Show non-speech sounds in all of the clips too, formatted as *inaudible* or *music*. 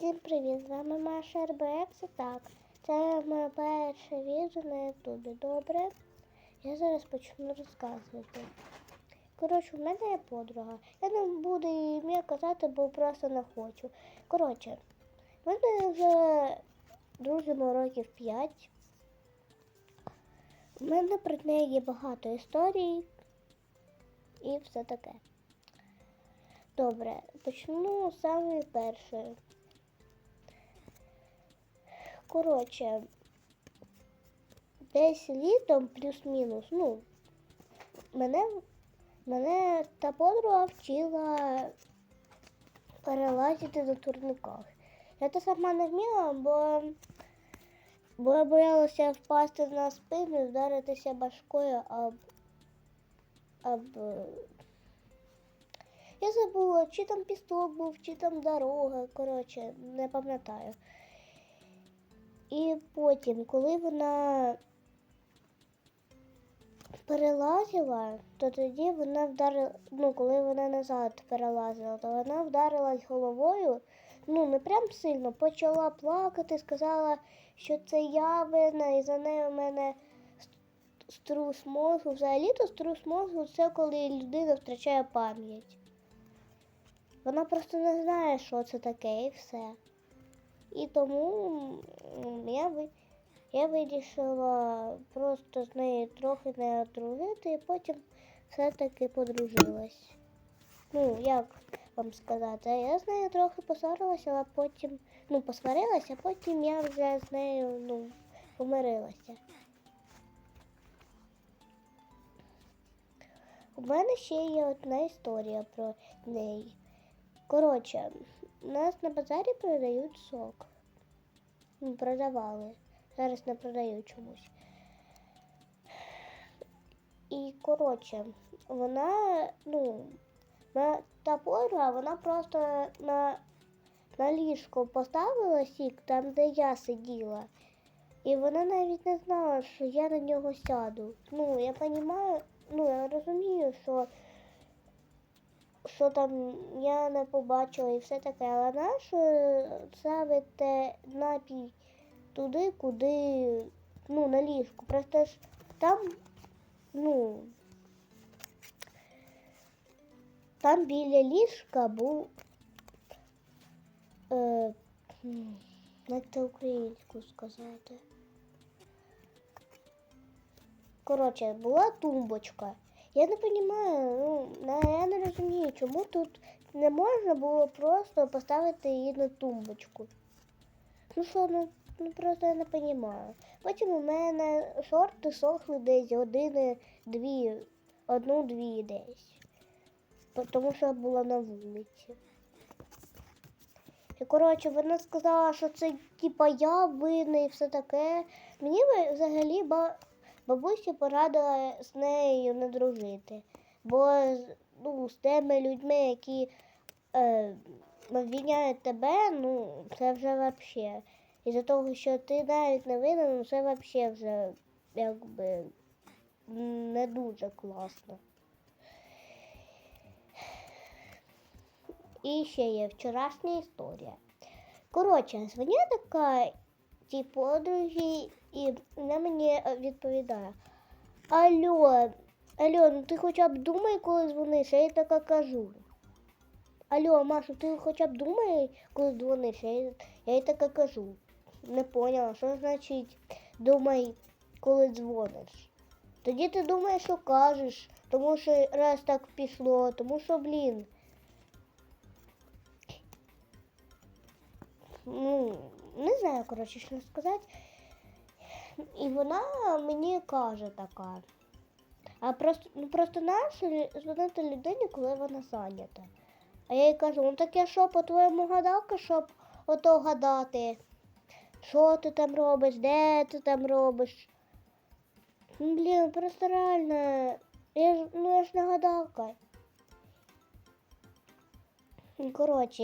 Всім привіт! З вами Маша РБХ. Так, це моє перше відео на Ютубі. Добре. Я зараз почну розказувати. Коротше, у мене є подруга. Я не буду її ім'я казати, бо просто не хочу. Коротше, ми вже дружимо років 5. У мене про неї є багато історій і все таке. Добре, почну з самої першої. Коротше, десь літом плюс-мінус, ну, мене, мене та подруга вчила перелазити на турниках. Я це сама не вміла, бо, бо я боялася впасти на спину вдаритися башкою об, об я забула, чи там пісток був, чи там дорога. Коротше, не пам'ятаю. І потім, коли вона перелазила, то тоді вона вдарила, ну, коли вона назад перелазила, то вона вдарилась головою, ну, не прям сильно, почала плакати, сказала, що це я винна, і за нею в мене струс мозку. Взагалі-то струс мозку це коли людина втрачає пам'ять. Вона просто не знає, що це таке, і все. І тому я, я вирішила просто з нею трохи не одружити, і потім все-таки подружилась. Ну, як вам сказати, я з нею трохи посварилася, а потім, ну, посварилася, а потім я вже з нею, ну, помирилася. У мене ще є одна історія про неї. Коротше, у нас на базарі продають сок. Продавали. Зараз не продають чомусь. І, коротше, вона, ну, та подруга, вона просто на, на ліжко поставила сік там, де я сиділа. І вона навіть не знала, що я на нього сяду. Ну, я розумію, ну, я розумію, що що там я не побачила і все таке, але нащо ставити напій туди, куди, ну, на ліжку. Просто ж там, ну, там біля ліжка був, е, як це українську сказати. Коротше, була тумбочка. Я не розумію, ну, я не розумію, чому тут не можна було просто поставити її на тумбочку. Ну що, ну, ну просто я не розумію. Потім у мене шорти сохли десь години, дві, одну-дві десь. Тому що я була на вулиці. І коротше, вона сказала, що це типа я винна і все таке. Мені взагалі ба- бабуся порадила з нею не дружити. Бо ну, з тими людьми, які е, обвиняють тебе, ну, це вже взагалі. І за того, що ти навіть не винен, ну, це взагалі вже якби не дуже класно. І ще є вчорашня історія. Коротше, дзвоню така тій подругі, і вона мені відповідає: Алло, алло, ну ти хоча б думай, коли дзвониш, я їй така кажу. Алло, Маша, ти хоча б думай, коли дзвониш, їй, я їй така кажу. Не поняла, що значить думай, коли дзвониш. Тоді ти думаєш, що кажеш, тому що раз так пішло, тому що, блін. Ну, не знаю, коротше, що сказати. І вона мені каже така. А просто, ну просто нащо дзвонити людині, коли вона зайнята. А я їй кажу, ну так я що, по-твоєму гадалка, щоб ото гадати. Що ти там робиш, де ти там робиш? Ну, Блін, просто реально. Я ж, ну я ж не гадалка. Коротше,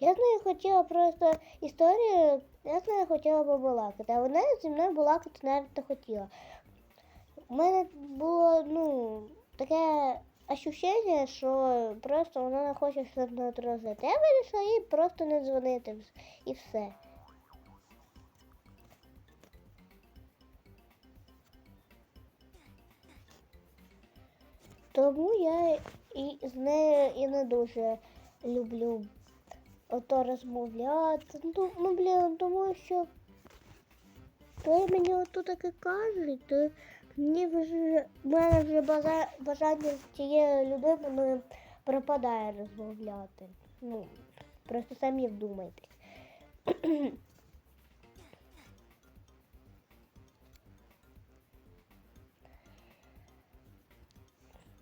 я, з нею хотіла просто історію, я з нею хотіла побалакати, а вона зі мною балакати навіть не хотіла. У мене було, ну, таке ощущення, що просто вона не хоче щоб не відрозити. Я вирішила їй просто не дзвонити і все. Тому я і з нею і не дуже люблю ото розмовляти. Ну, ну блін, тому що коли мені ото таке кажуть, то мені вже в мене вже бажання з цією людиною пропадає розмовляти. Ну, просто самі вдумайтесь. *clears throat*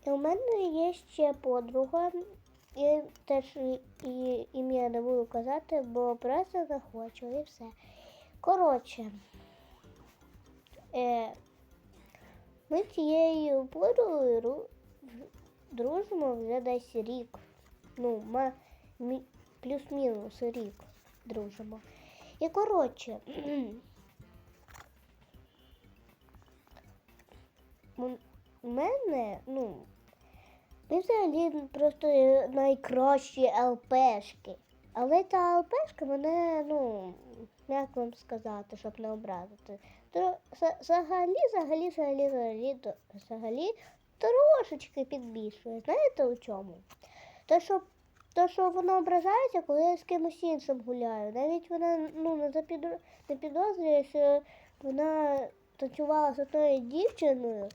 У мене є ще подруга. Я теж і- ім'я не буду казати, бо просто не хочу і все. Коротше, е, ми цією подругою ру- дружимо вже десь рік. Ну, мі- плюс-мінус рік дружимо. І коротше, *clears throat* у мене, ну, ми взагалі просто найкращі ЛПшки. Але та ЛПшка мене, ну, як вам сказати, щоб не образити. То, за- взагалі, взагалі, взагалі, взагалі, взагалі трошечки підбільшує. Знаєте у чому? То, що, то, що вона ображається, коли я з кимось іншим гуляю. Навіть вона ну, не підозрює, що вона танцювала з одною дівчиною.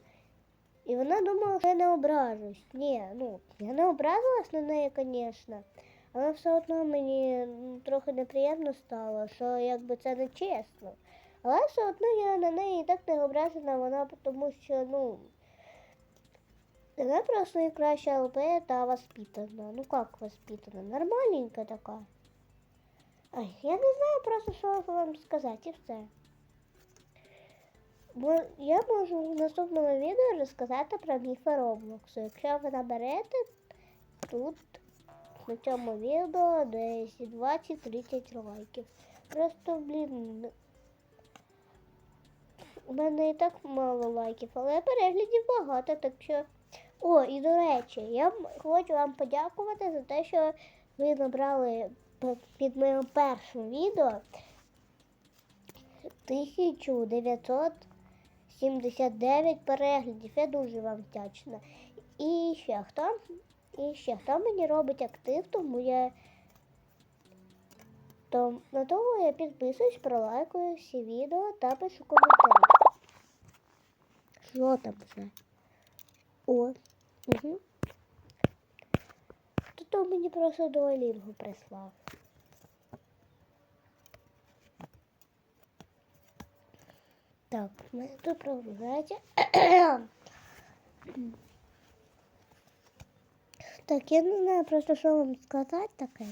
І вона думала, що я не ображусь. Ні, ну, я не образилась на неї, звісно. Але все одно мені трохи неприємно стало, що якби це не чесно. Але все одно я на неї і так не ображена, вона тому що, ну, вона просто найкраща ЛП та воспитана. Ну як воспитана? Нормальненька така. Ай, я не знаю просто, що вам сказати, і все. Я можу в наступному відео розказати про міфи Роблоксу. Якщо ви наберете тут на цьому відео десь 20-30 лайків. Просто, блін, у мене і так мало лайків, але переглядів багато, так що. О, і до речі, я хочу вам подякувати за те, що ви набрали під моїм першим відео 1979 переглядів. Я дуже вам вдячна. І ще хто? І ще хто мені робить актив, тому я то на того я підписуюсь, пролайкую всі відео та пишу коментарі. Що там вже? О, угу. Тут мені просто дуалінгу прислав. Так, ми тут прогружається. Так, я не знаю просто, що вам сказати таке.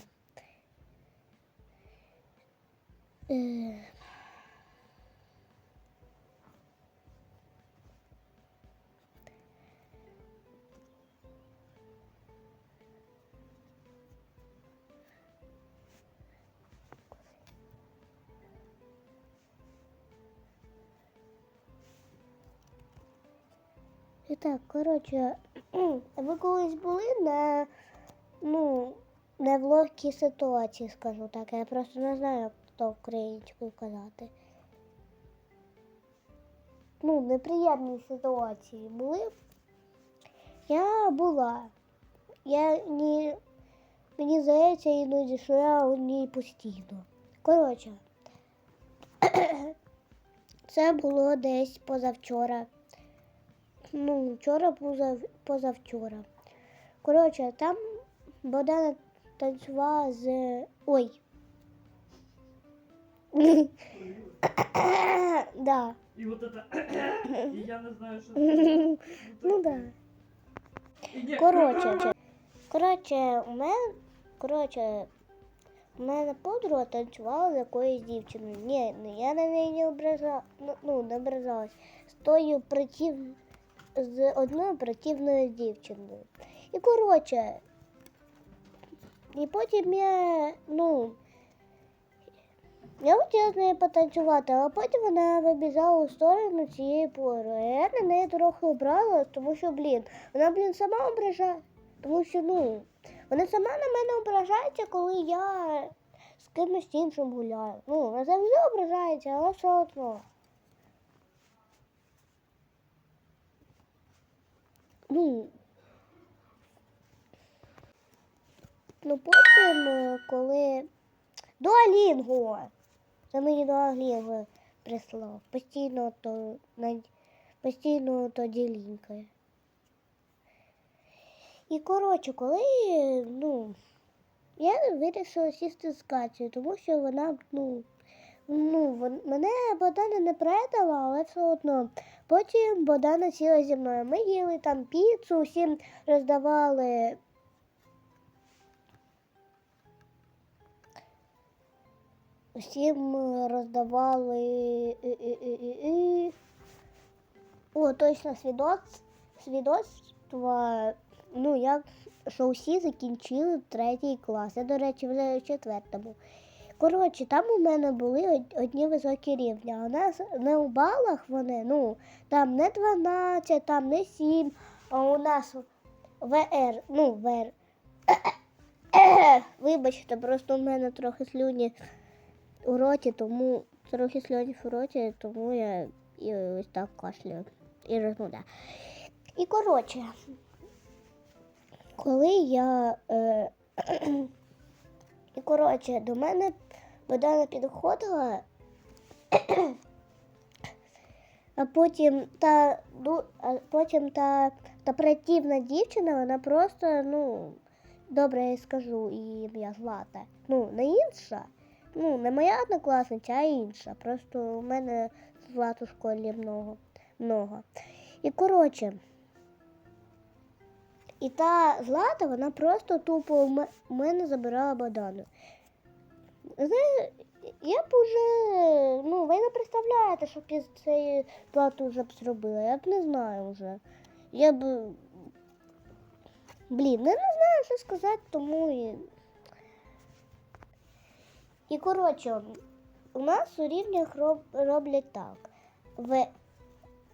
І так, коротше, *clears throat* ви колись були на, ну, на влогкій ситуації, скажу так. Я просто не знаю, як то українською казати. Ну, неприємні ситуації були. Я була. Я ні, мені здається іноді, що я у ній постійно. Коротше, *clears throat* це було десь позавчора. Ну, вчора позав... позавчора. Коротше, там Богдана танцювала з. Ой. *coughs* да. И вот это... И я не знаю, что... *coughs* Ну да. Коротше, коротше, у мене, коротше, у мене подруга танцювала з якоюсь дівчиною. Ні, ну, я на неї не ображала, ну, ну, не ображалась. З тою против, з одною противною дівчиною. І коротше, і потім я, ну, Я хотіла з нею потанцювати, але потім вона вибіжала у сторону цієї пори. Я на неї трохи обрала, тому що, блін, вона, блін, сама ображає. Тому що, ну, вона сама на мене ображається, коли я з кимось іншим гуляю. Ну, вона завжди ображається, але все одно. Ну, ну потім, е, коли Дуалінго. Це мені Дуалінго прислав. Постійно то постійно тоді лінкає. І коротше, коли ну, я вирішила сісти з Катю, тому що вона, ну, ну, мене Богдана не предала, але все одно. Потім Богдана сіла зі мною. Ми їли там піцу, всім роздавали всім е, роздавали. і- і- і- і-. О, точно свідоцтв, свідоцтва. Ну, як що всі закінчили третій клас. Я, до речі, вже четвертому. Коротше, там у мене були одні високі рівні. А у нас не у балах вони, ну, там не 12, там не 7, а у нас ВР, ну, ВР. *coughs* Вибачте, просто у мене трохи слюні у роті, тому трохи сльонів у роті, тому я і ось так кашляю і розмовляю. І коротше, коли я. Е, і коротше, до мене Богдана підходила, а потім та, ду- а потім та, та противна дівчина, вона просто, ну, добре я скажу, її ім'я Злата. Ну, не інша. Ну, не моя однокласниця, а інша. Просто у мене злат у школі много. много. І коротше. І та злата, вона просто тупо у мене забирала. Знаєте, я б уже, ну, ви не представляєте, що я цією плату вже б зробила. Я б не знаю вже. Я б. Блін, я не знаю, що сказати, тому і. І коротше, у нас у рівнях роб, роблять так. В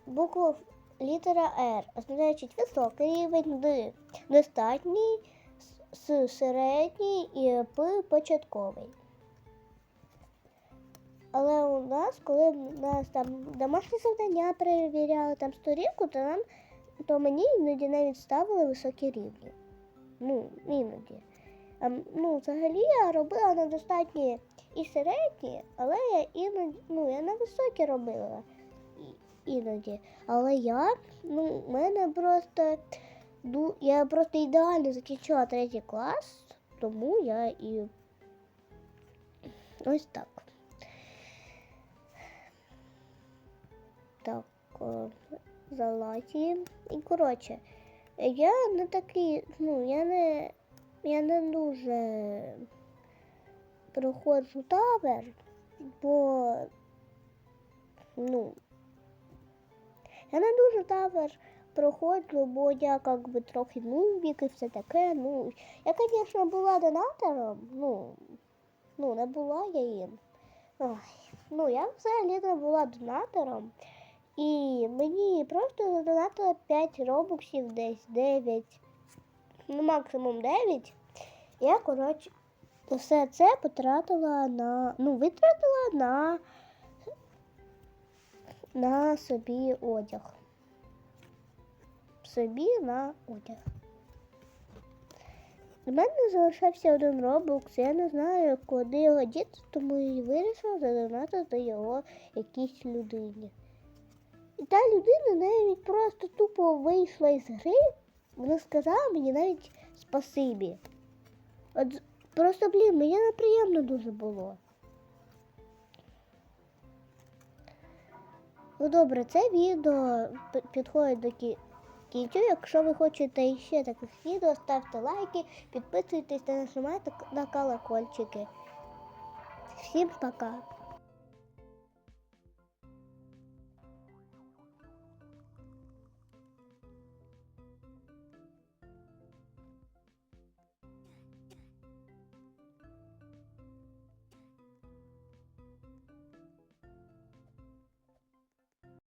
букву літера Р означають високий рівень, Д достатній, С середній і П початковий. Але у нас, коли в нас там домашні завдання перевіряли там сторінку, то нам то мені іноді навіть ставили високі рівні. Ну, іноді. А, ну, взагалі я робила на достатні і середні, але я іноді, ну, я на високі робила іноді. Але я, ну, в мене просто, ду- я просто ідеально закінчила третій клас, тому я і ось так. Так, залаті. І коротше, я не такий, ну, я не, я не дуже проходжу табір, бо, ну, я не дуже табір проходжу, бо я как би трохи нубік і все таке. Ну, я, звісно, була донатором, ну, ну, не була я їм. Ой, ну, я взагалі не була донатором. І мені просто задонатили 5 робоксів, десь 9, ну максимум 9. Я, коротше, все це потратила на. Ну, витратила на, на собі одяг. Собі на одяг. У мене залишався один робокс, я не знаю, куди його діти, тому і вирішила задонатити його якійсь людині. І та людина навіть просто тупо вийшла із гри, вона сказала мені навіть спасибі. От просто, блін, мені неприємно дуже було. Ну добре, це відео підходить до кі- кінцю. Якщо ви хочете ще таких відео, ставте лайки, підписуйтесь та нажимайте на колокольчики. Всім пока!